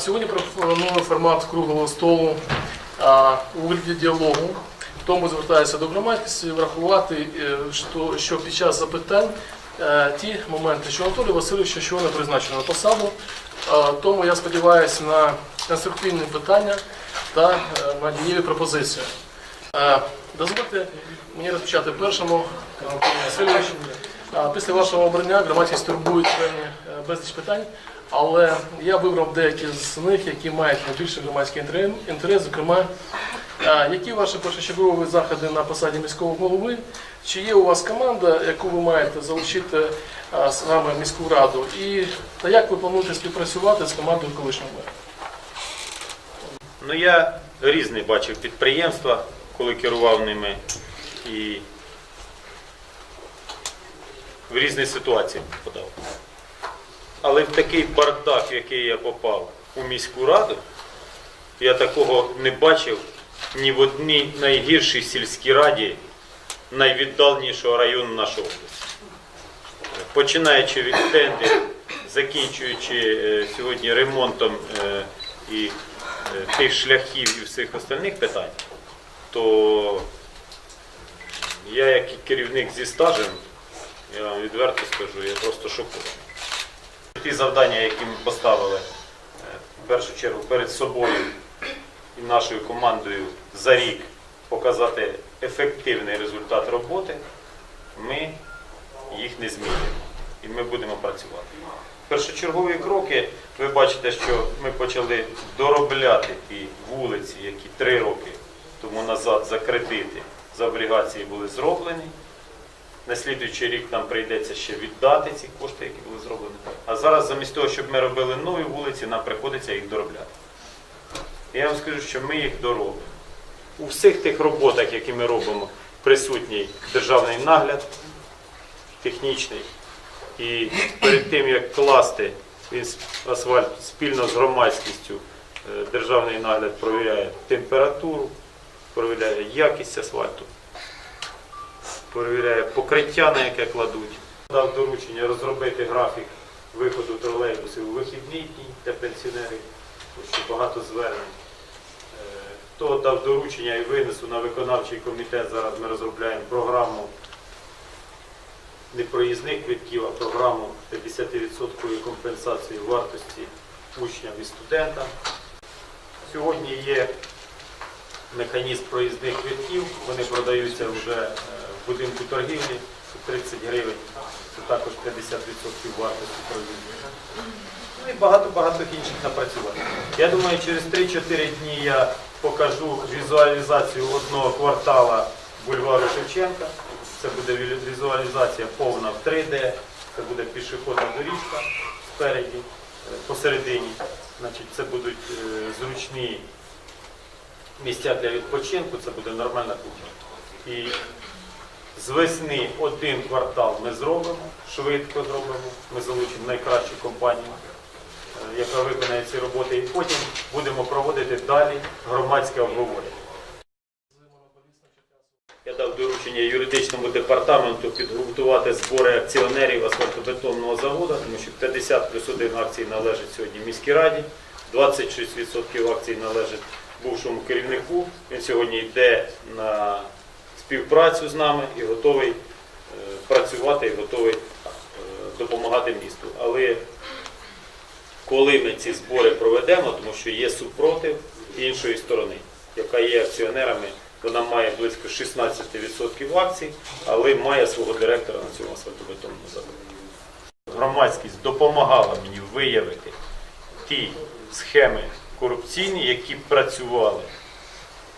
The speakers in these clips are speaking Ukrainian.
Сьогодні пропоную формат круглого столу у вигляді діалогу. Тому звертаюся до громадськості врахувати, е, що, що під час запитань е, ті моменти, що Анатолій Васильович щойно призначено на посаду. Тому я сподіваюся на конструктивні питання та е, на дієві пропозиції. Дозвольте мені розпочати першому, Анатолій Васильович. Після вашого обрання громадськість турбують певні е, безліч питань, але я вибрав деякі з них, які мають найбільший громадський інтерес-. Зокрема, е, які ваші першочергові заходи на посаді міського голови? Чи є у вас команда, яку ви маєте залучити е, саме в міську раду? І та як ви плануєте співпрацювати з командою колишнього мера? Ну я різні бачив підприємства, коли керував ними і в різні ситуації попадав. Але в такий бардак, в який я попав у міську раду, я такого не бачив ні в одній найгіршій сільській раді найвіддаленішого району нашої області. Починаючи від тендерів, закінчуючи е, сьогодні ремонтом е, і е, тих шляхів і всіх остальних питань, то я як керівник зі стажем, я вам відверто скажу, я просто шокований. Ті завдання, які ми поставили е, в першу чергу перед собою і нашою командою за рік показати ефективний результат роботи, ми їх не змінюємо. І ми будемо працювати. Першочергові кроки, ви бачите, що ми почали доробляти ті вулиці, які три роки тому назад за кредити, за облігації були зроблені. На слідуючий рік нам прийдеться ще віддати ці кошти, які були зроблені. А зараз, замість того, щоб ми робили нові вулиці, нам приходиться їх доробляти. І я вам скажу, що ми їх доробимо. У всіх тих роботах, які ми робимо, присутній державний нагляд, технічний. І перед тим, як класти асфальт спільно з громадськістю, е, державний нагляд провіряє температуру, провіряє якість асфальту, перевіряє покриття, на яке кладуть. Дав доручення розробити графік виходу тролейбусів у вихідний дні для пенсіонерів, що багато звернень. Е, Хто дав доручення і винесу на виконавчий комітет, зараз ми розробляємо програму не проїзних квитків, а програму 50% компенсації вартості учням і студентам. Сьогодні є механізм проїзних квитків, вони продаються вже е, будинку торгівлі 30 гривень, це також 50% вартості проїзду. Ну і багато-багато інших напрацювань. Я думаю, через 3-4 дні я покажу візуалізацію одного квартала бульвару Шевченка. Це буде візуалізація повна в 3D, це буде пішохідна доріжка спереді, е, посередині. Значить, це будуть е, зручні місця для відпочинку, це буде нормальна кухня. І з весни один квартал ми зробимо, швидко зробимо, ми залучимо найкращу компанію, е, яка виконає ці роботи, і потім будемо проводити далі громадське обговорення. Я дав доручення юридичному департаменту підготувати збори акціонерів асфальтобетонного заводу, тому що 50 плюс 1 акцій належить сьогодні міській раді, 26% акцій належить бувшому керівнику. Він сьогодні йде на співпрацю з нами і готовий е, працювати, і готовий е, допомагати місту. Але коли ми ці збори проведемо, тому що є супротив іншої сторони, яка є акціонерами, вона має близько 16% акцій, але має свого директора на цьому асфальтобетонному заводі. Громадськість допомагала мені виявити ті схеми корупційні, які працювали.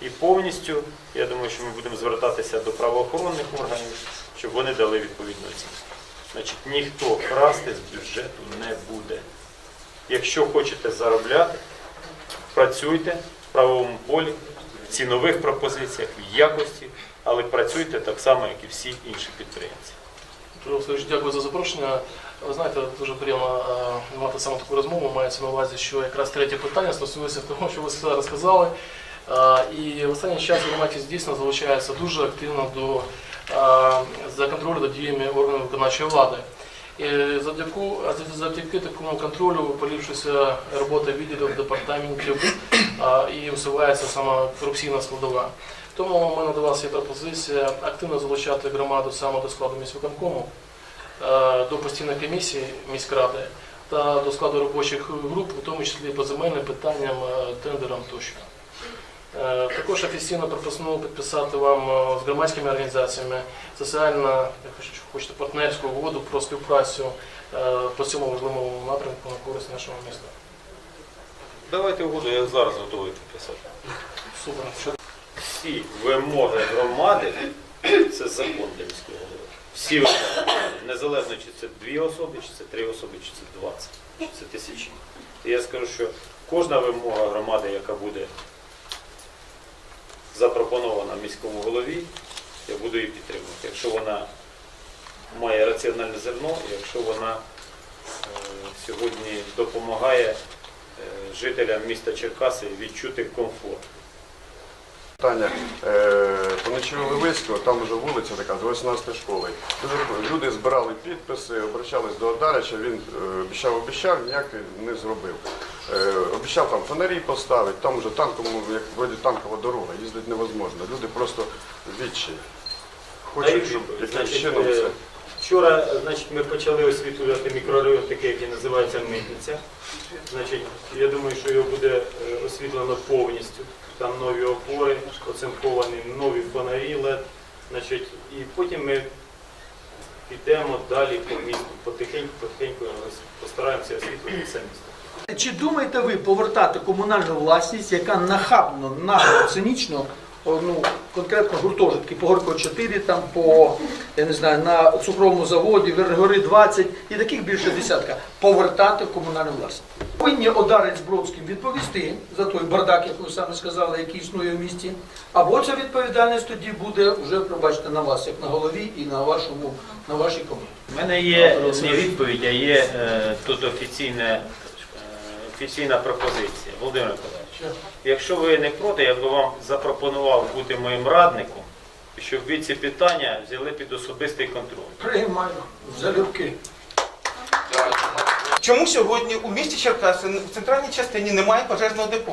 І повністю, я думаю, що ми будемо звертатися до правоохоронних органів, щоб вони дали відповідну оцінку. Значить, ніхто красти з бюджету не буде. Якщо хочете заробляти, працюйте в правовому полі, в цінових пропозиціях, в якості, але працюйте так само, як і всі інші підприємці. Дякую за запрошення. Ви знаєте, дуже приємно е, мати саме таку розмову. Мається на увазі, що якраз третє питання стосується того, що ви все розказали. І в останній час громадськість дійсно залучається дуже активно до за контролю за діями органів виконавчої влади. І завдяки, завдяки такому контролю поліпшується робота відділів департаментів і усувається сама корупційна складова. Тому у мене до вас є пропозиція активно залучати громаду саме до складу міськвиконкому, до постійної комісії міськради та до складу робочих груп, у тому числі по земельним питанням, тендерам тощо. Е, Також офіційно пропоную підписати вам е, з громадськими організаціями соціально хочете, партнерську угоду про співпрацю е, по цьому важливому напрямку на користь нашого міста. Давайте угоду, я зараз готовий підписати. Супер. Всі вимоги громади це закон для міського голови. Всі вимоги, незалежно чи це дві особи, чи це три особи, чи це 20, чи це тисячі. І я скажу, що кожна вимога громади, яка буде запропонована міському голові, я буду її підтримувати. Якщо вона має раціональне зерно, якщо вона е, сьогодні допомагає е, жителям міста Черкаси відчути комфорт. Питання е, по Левицького, там вже вулиця така з 18 школи. Люди збирали підписи, обращались до Одарича, він обіцяв, обіцяв, ніяк не зробив. Е, обіцяв там фонарі поставити, там вже танковому, як вроді танкова дорога, їздити невозможно. Люди просто відчай. Хочуть, щоб якимось чином е, це. Вчора значить, ми почали освітлювати мікрорайон, такий, який називається Митниця. Значить, я думаю, що його буде е, освітлено повністю. Там нові опори, оцинковані нові фонарі LED. Значить, і потім ми підемо далі по місту. Потихеньку, потихеньку постараємося освітлити все місто. Чи думаєте ви повертати комунальну власність, яка нахабно, нагло, цинічно, ну, конкретно гуртожитки по Горького 4, там по, я не знаю, на цукровому заводі, Вергори 20 і таких більше десятка, повертати в комунальну власність? Повинні Одарець Бродським відповісти за той бардак, як ви самі сказали, який існує в місті. Або ця відповідальність тоді буде вже, пробачте, на вас, як на голові і на вашому, на вашій команді. У мене є не відповідь, а є е, тут офіційне, е, офіційна пропозиція. Володимир Миколаївич, якщо ви не проти, я би вам запропонував бути моїм радником, щоб ви ці питання взяли під особистий контроль. Приймаю залюбки. Чому сьогодні у місті Черкаси в центральній частині немає пожежного депо?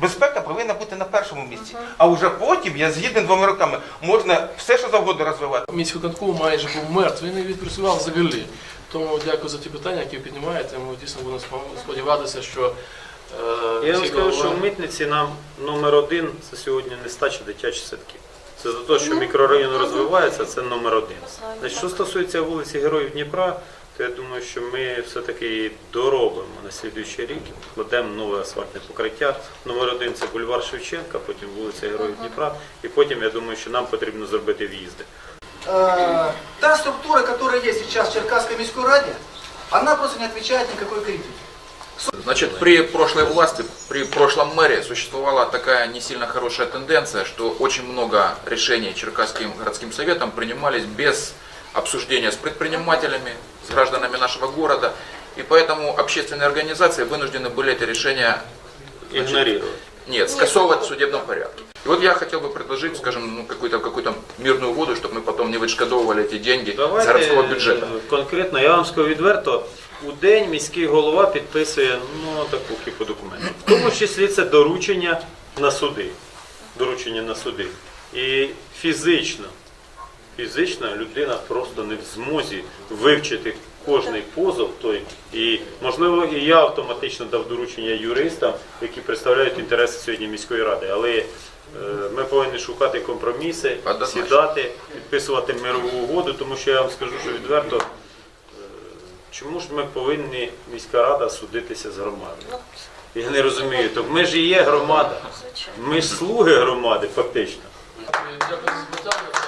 Безпека повинна бути на першому місці. А вже потім, я згідний двома роками, можна все, що завгодно розвивати. Міськвиконком майже був мертвий, він не відпрацював взагалі. Тому дякую за ті питання, які ви піднімаєте. Ми дійсно будемо сподіватися, що е, Я вам скажу, що в митниці нам номер один це сьогодні нестача дитячих садків. Це за те, що мікрорайон розвивається, це номер один. Значить, що стосується вулиці Героїв Дніпра, то я думаю, що ми все-таки доробимо на слідуючий рік, кладемо нове асфальтне покриття. Номер один це бульвар Шевченка, потім вулиця Героїв Дніпра, і потім я думаю, що нам потрібно зробити в'їзди. Э, та структура, которая есть сейчас в Черкасской міськой раде, она просто не отвечает никакой критике. Значит, при прошлой власти, при прошлом мэре существовала такая не сильно хорошая тенденция, что очень много решений Черкасским городским советом принимались без обсуждения с предпринимателями, с гражданами нашего города. И поэтому общественные организации вынуждены были эти решения значит, Ігнорувати. нет, скасовывать в судебном порядке. И вот я хотел бы предложить, скажем, ну, какую-то какую мирную воду, чтобы мы потом не вышкадовывали эти деньги с городского бюджета. е, конкретно, я вам скажу відверто, у день міський голова підписує ну, таку кіпу документів. В тому числі це доручення на суди. Доручення на суди. І фізично, фізично людина просто не в змозі вивчити кожний позов той. І, можливо, і я автоматично дав доручення юристам, які представляють інтереси сьогодні міської ради. Але е, ми повинні шукати компроміси, сідати, підписувати мирову угоду, тому що я вам скажу, що відверто, е, чому ж ми повинні міська рада судитися з громадою? Я не розумію. То ми ж і є громада. Ми ж слуги громади, фактично. Дякую за запитання.